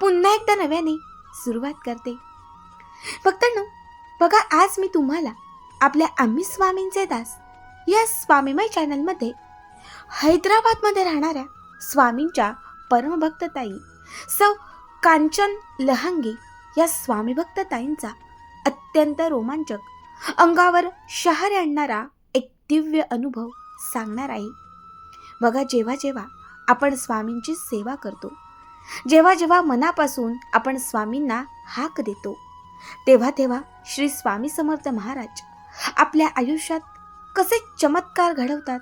पुन्हा एकदा नव्याने सुरुवात करते. फक्त न बघा आज मी तुम्हाला आपल्या आम्ही स्वामींचे दास या स्वामीमय चॅनलमध्ये हैदराबादमध्ये राहणाऱ्या स्वामींच्या परमभक्तताई सौ कांचन लहंगी या स्वामीभक्तताईंचा अत्यंत रोमांचक अंगावर शहर आणणारा एक दिव्य अनुभव सांगणार आहे. बघा जेव्हा जेव्हा आपण स्वामींची सेवा करतो जेव्हा जेव्हा मनापासून आपण स्वामींना हाक देतो तेव्हा तेव्हा श्री स्वामी समर्थ महाराज आपल्या आयुष्यात कसे चमत्कार घडवतात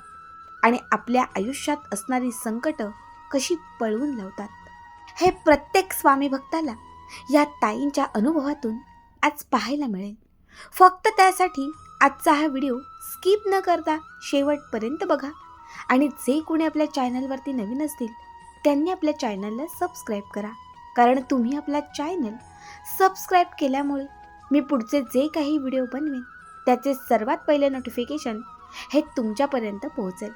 आणि आपल्या आयुष्यात असणारी संकट कशी पळवून लावतात. हे प्रत्येक स्वामी भक्ताला या ताईंच्या अनुभवातून आज पाहायला मिळेल. फक्त त्यासाठी आजचा हा व्हिडिओ स्किप न करता शेवटपर्यंत बघा आणि जे कोणी आपल्या चॅनलवरती नवीन असतील त्यांनी आपल्या चॅनलला सबस्क्राईब करा. कारण तुम्ही आपला चॅनल सबस्क्राईब केल्यामुळे मी पुढचे जे काही व्हिडिओ बनवेन त्याचे सर्वात पहिले नोटिफिकेशन हे तुमच्यापर्यंत पोहोचेल.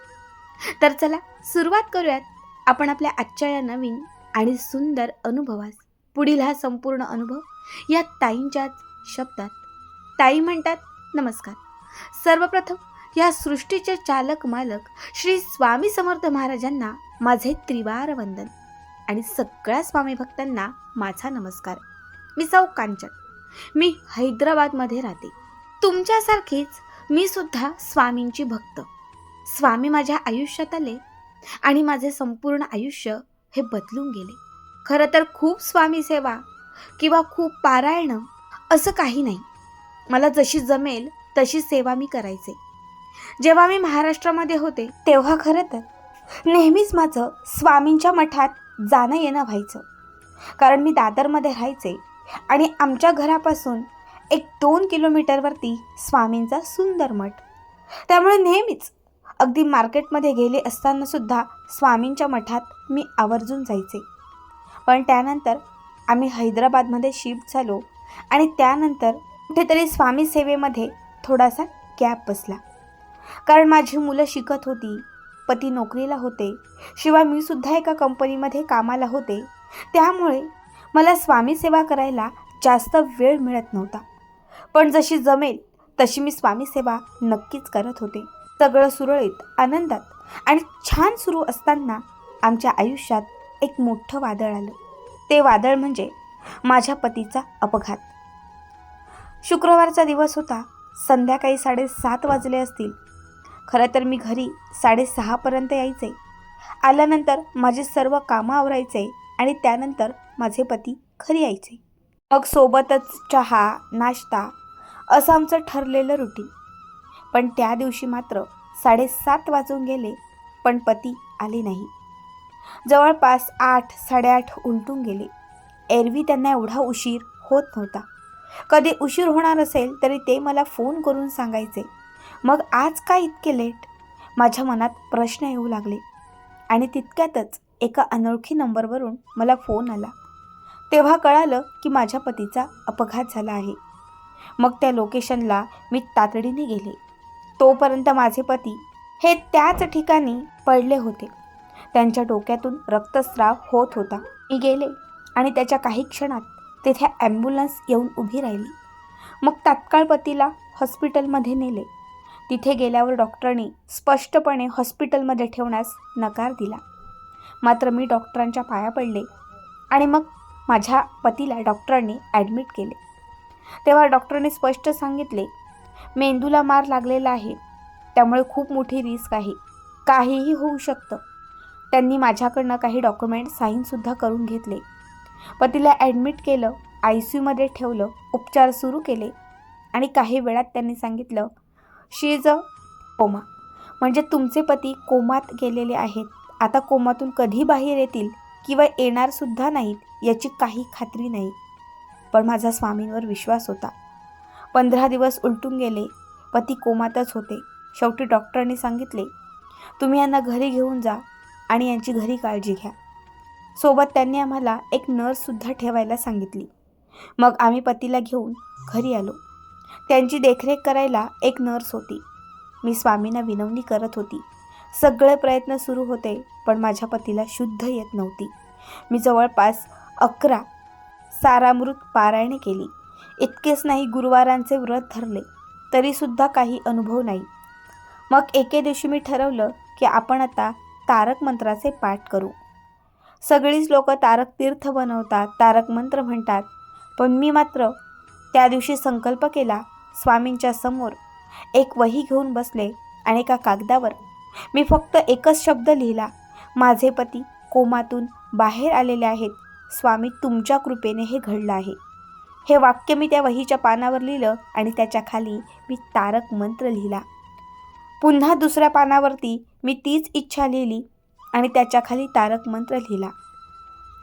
तर चला सुरुवात करूयात. आपण आपल्या आजच्या या नवीन आणि सुंदर अनुभवास. पुढील हा संपूर्ण अनुभव या ताईंच्याच शब्दात. ताई म्हणतात नमस्कार. सर्वप्रथम या सृष्टीचे चालक मालक श्री स्वामी समर्थ महाराजांना माझे त्रिवार वंदन. आणि सगळ्या स्वामी भक्तांना माझा नमस्कार. मी सौ कांचन. मी हैदराबादमध्ये राहते. तुमच्यासारखीच मी सुद्धा स्वामींची भक्त. स्वामी माझ्या आयुष्यात आले आणि माझे संपूर्ण आयुष्य हे बदलून गेले. खरं तर खूप स्वामी सेवा किंवा खूप पारायणं असं काही नाही. मला जशी जमेल तशी सेवा मी करायचे. जेव्हा मी महाराष्ट्रामध्ये होते तेव्हा खरं तर नेहमीच माझं स्वामींच्या मठात जाणं येणं व्हायचं. कारण मी दादरमध्ये राहायचे आणि आमच्या घरापासून एक दोन किलोमीटरवरती स्वामींचा सुंदर मठ. त्यामुळे नेहमीच अगदी मार्केटमध्ये गेले असतानासुद्धा स्वामींच्या मठात मी आवर्जून जायचे. पण त्यानंतर आम्ही हैदराबादमध्ये शिफ्ट झालो आणि त्यानंतर कुठेतरी स्वामी सेवेमध्ये थोडासा गॅप बसला. कारण माझी मुलं शिकत होती. पती नोकरीला होते. शिवाय मी सुद्धा एका कंपनीमध्ये कामाला होते. त्यामुळे मला स्वामी सेवा करायला जास्त वेळ मिळत नव्हता. पण जशी जमेल तशी मी स्वामी सेवा नक्कीच करत होते. सगळं सुरळीत आनंदात आणि छान सुरू असताना आमच्या आयुष्यात एक मोठं वादळ आलं. ते वादळ म्हणजे माझ्या पतीचा अपघात. शुक्रवारचा दिवस होता. संध्याकाळी साडेसात वाजले असतील. खरं तर मी घरी साडेसहापर्यंत यायचे. आल्यानंतर माझे सर्व कामं आवरायचे आणि त्यानंतर माझे पती घरी यायचे. मग सोबतच चहा नाश्ता असं आमचं ठरलेलं रुटीन पण त्या दिवशी मात्र साडेसात वाजून गेले पण पती आले नाही. जवळपास आठ साडेआठ उलटून गेले. एरवी त्यांना एवढा उशीर होत नव्हता. कधी उशीर होणार असेल तरी ते मला फोन करून सांगायचे. मग आज का इतके लेट? माझ्या मनात प्रश्न येऊ लागले. आणि तितक्यातच एका अनोळखी नंबरवरून मला फोन आला. तेव्हा कळालं की माझ्या पतीचा अपघात झाला आहे. मग त्या लोकेशनला मी तातडीने गेले. तोपर्यंत माझे पती हे त्याच ठिकाणी पडले होते. त्यांच्या डोक्यातून रक्तस्राव होत होता. मी गेले आणि त्याच्या काही क्षणात तेथे ॲम्ब्युलन्स येऊन उभी राहिली. मग तात्काळ पतीला हॉस्पिटलमध्ये नेले. तिथे गेल्यावर डॉक्टरांनी स्पष्टपणे हॉस्पिटलमध्ये ठेवण्यास नकार दिला. मात्र मी डॉक्टरांच्या पाया पडले आणि मग माझ्या पतीला डॉक्टरांनी ॲडमिट केले. तेव्हा डॉक्टरांनी स्पष्ट सांगितले मेंदूला मार लागलेला आहे. त्यामुळे खूप मोठी रिस्क आहे. काहीही होऊ शकतं. त्यांनी माझ्याकडनं काही डॉक्युमेंट साईनसुद्धा करून घेतले. पतीला ॲडमिट केलं आय सी यूमध्ये ठेवलं उपचार सुरू केले आणि काही वेळात त्यांनी सांगितलं शी इज अ कोमा. म्हणजे तुमचे पती कोमात गेलेले आहेत. आता कोमातून कधी बाहेर येतील किंवा येणारसुद्धा नाहीत याची काही खात्री नाही. पण माझा स्वामींवर विश्वास होता. पंधरा दिवस उलटून गेले. पती कोमातच होते. शेवटी डॉक्टरांनी सांगितले तुम्ही यांना घरी घेऊन जा आणि यांची घरी काळजी घ्या. सोबत त्यांनी आम्हाला एक नर्ससुद्धा ठेवायला सांगितली. मग आम्ही पतीला घेऊन घरी आलो. त्यांची देखरेख करायला एक नर्स होती. मी स्वामींना विनवणी करत होती. सगळे प्रयत्न सुरू होते पण माझ्या पतीला शुद्ध येत नव्हती. मी जवळपास अकरा सारामृत पारायणे केली. इतकेच नाही गुरुवारांचे व्रत धरले. तरीसुद्धा काही अनुभव नाही. मग एके दिवशी मी ठरवलं की आपण आता तारक मंत्राचे पाठ करू. सगळीच लोक तारक तीर्थ बनवतात तारक मंत्र म्हणतात पण मी मात्र त्या दिवशी संकल्प केला स्वामींच्या समोर. एक वही घेऊन बसले आणि एका कागदावर. मी फक्त एकच शब्द लिहिला माझे पती कोमातून बाहेर आलेले आहेत. स्वामी तुमच्या कृपेने हे घडलं आहे. हे वाक्य मी त्या वहीच्या पानावर लिहिलं आणि त्याच्याखाली मी तारक मंत्र लिहिला. पुन्हा दुसऱ्या पानावरती मी तीच इच्छा लिहिली आणि त्याच्याखाली तारक मंत्र लिहिला.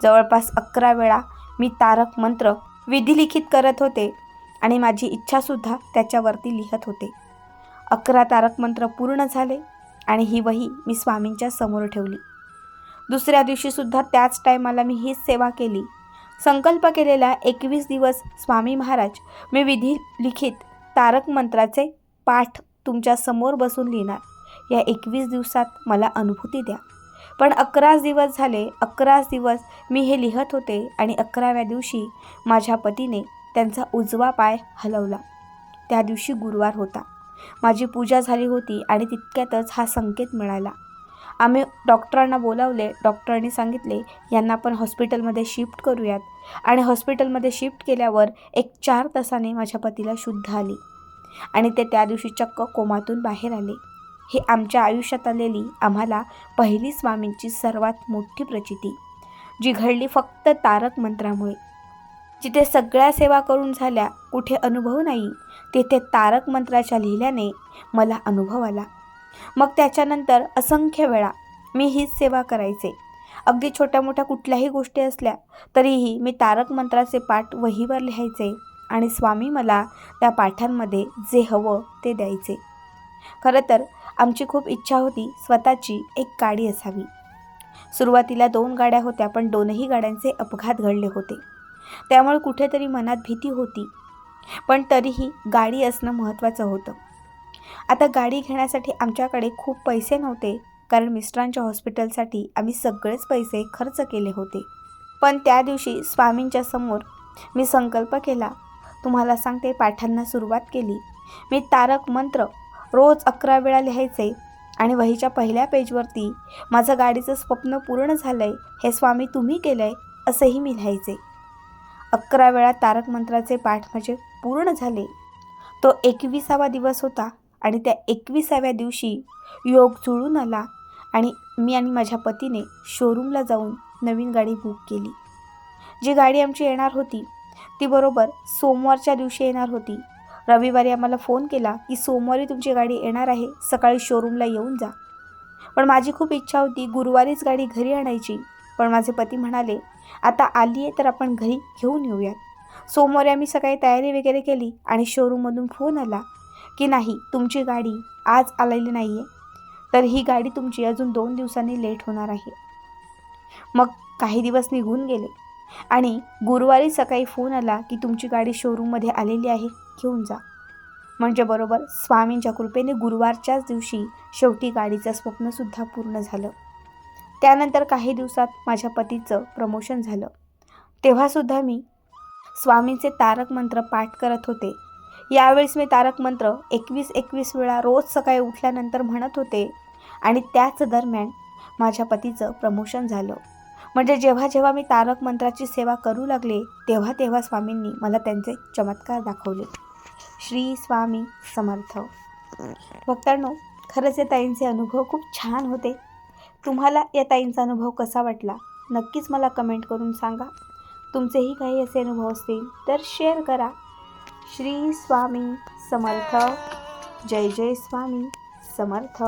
जवळपास अकरा वेळा मी तारक मंत्र विधिलिखित करत होते आणि माझी इच्छासुद्धा त्याच्यावरती लिहत होते. अकरा तारक मंत्र पूर्ण झाले आणि ही वही मी स्वामींच्या समोर ठेवली. दुसऱ्या दिवशीसुद्धा त्याच टायमाला मी हीच सेवा केली. संकल्प केलेला एकवीस दिवस स्वामी महाराज मी विधी लिखित तारक मंत्राचे पाठ तुमच्यासमोर बसून लिहिणार. या एकवीस दिवसात मला अनुभूती द्या. पण अकराच दिवस झाले अकराच दिवस मी हे लिहत होते आणि अकराव्या दिवशी माझ्या पतीने त्यांचा उजवा पाय हलवला. त्या दिवशी गुरुवार होता. माझी पूजा झाली होती आणि तितक्यातच हा संकेत मिळाला. आम्ही डॉक्टरांना बोलावले डॉक्टरांनी सांगितले यांना आपण हॉस्पिटलमध्ये शिफ्ट करूयात. आणि हॉस्पिटलमध्ये शिफ्ट केल्यावर एक चार तासाने माझ्या पतीला शुद्ध आली. आणि ते त्या दिवशी चक्क कोमातून बाहेर आले. ही आमच्या आयुष्यात आलेली आम्हाला पहिली स्वामींची सर्वात मोठी प्रचिती जी घडली फक्त तारक मंत्रामुळे. जिथे सगळ्या सेवा करून झाल्या कुठे अनुभव नाही तेथे तारक मंत्राच्या लिहिल्याने मला अनुभव आला. मग त्याच्यानंतर असंख्य वेळा मी हीच सेवा करायचे. अगदी छोट्या मोठ्या कुठल्याही गोष्टी असल्या तरीही मी तारक मंत्राचे पाठ वहीवर लिहायचे आणि स्वामी मला त्या पाठांमध्ये जे हवं ते द्यायचे. खरं तर आमची खूप इच्छा होती स्वतःची एक गाडी असावी. सुरुवातीला दोन गाड्या होत्या पण दोनही गाड्यांचे अपघात घडले होते. त्यामुळे कुठेतरी मनात भीती होती पण तरीही गाडी असणं महत्त्वाचं होतं. आता गाडी घेण्यासाठी आमच्याकडे खूप पैसे नव्हते कारण मिस्टरांच्या हॉस्पिटलसाठी आम्ही सगळेच पैसे खर्च केले होते. पण त्या दिवशी स्वामींच्या समोर मी संकल्प केला तुम्हाला सांगते पाठांना सुरुवात केली. मी तारक मंत्र रोज अकरा वेळा लिहायचे आणि वहीच्या पहिल्या पेजवरती माझं गाडीचं स्वप्न पूर्ण झालं आहे हे स्वामी तुम्ही केलं आहे असंही मी लिहायचे. अकरा वेळा तारक मंत्राचे पाठ म्हणजे पूर्ण झाले. तो एकविसावा दिवस होता आणि त्या एकविसाव्या दिवशी योग जुळून आला आणि मी आणि माझ्या पतीने शोरूमला जाऊन नवीन गाडी बुक केली. जी गाडी आमची येणार होती ती बरोबर सोमवारच्या दिवशी येणार होती. रविवारी आम्हाला फोन केला की सोमवारी तुमची गाडी येणार आहे सकाळी शोरूमला येऊन जा. पण माझी खूप इच्छा होती गुरुवारीच गाडी घरी आणायची. पण माझे पती म्हणाले आता आली आहे तर आपण घरी घेऊन येऊयात. सोमवारी आम्ही सकाळी तयारी वगैरे केली आणि शोरूममधून फोन आला की नाही तुमची गाडी आज आलेली नाही आहे तर ही गाडी तुमची अजून दोन दिवसांनी लेट होणार आहे. मग काही दिवस निघून गेले. आणि गुरुवारी सकाळी फोन आला की तुमची गाडी शोरूममध्ये आलेली आहे घेऊन जा. म्हणजे बरोबर स्वामींच्या कृपेने गुरुवारच्याच दिवशी शेवटी गाडीचं स्वप्नसुद्धा पूर्ण झालं. त्यानंतर काही दिवसात माझ्या पतीचं प्रमोशन झालं. तेव्हासुद्धा मी स्वामींचे तारक मंत्र पाठ करत होते. यावेळेस मी तारक मंत्र एकवीस एकवीस वेळा रोज सकाळी उठल्यानंतर म्हणत होते आणि त्याच दरम्यान माझ्या पतीचं प्रमोशन झालं. म्हणजे जेव्हा जेव्हा मी तारक मंत्राची सेवा करू लागले तेव्हा तेव्हा स्वामींनी मला त्यांचे चमत्कार दाखवले. श्री स्वामी समर्थ. भक्तांनो खरंच या ताईंचे अनुभव खूप छान होते. तुम्हाला या ताईंचा अनुभव कसा वाटला नक्कीच मला कमेंट करून सांगा. तुमचेही काही असे अनुभव असतील तर शेअर करा. श्री स्वामी समर्थ. जय जय स्वामी समर्थ.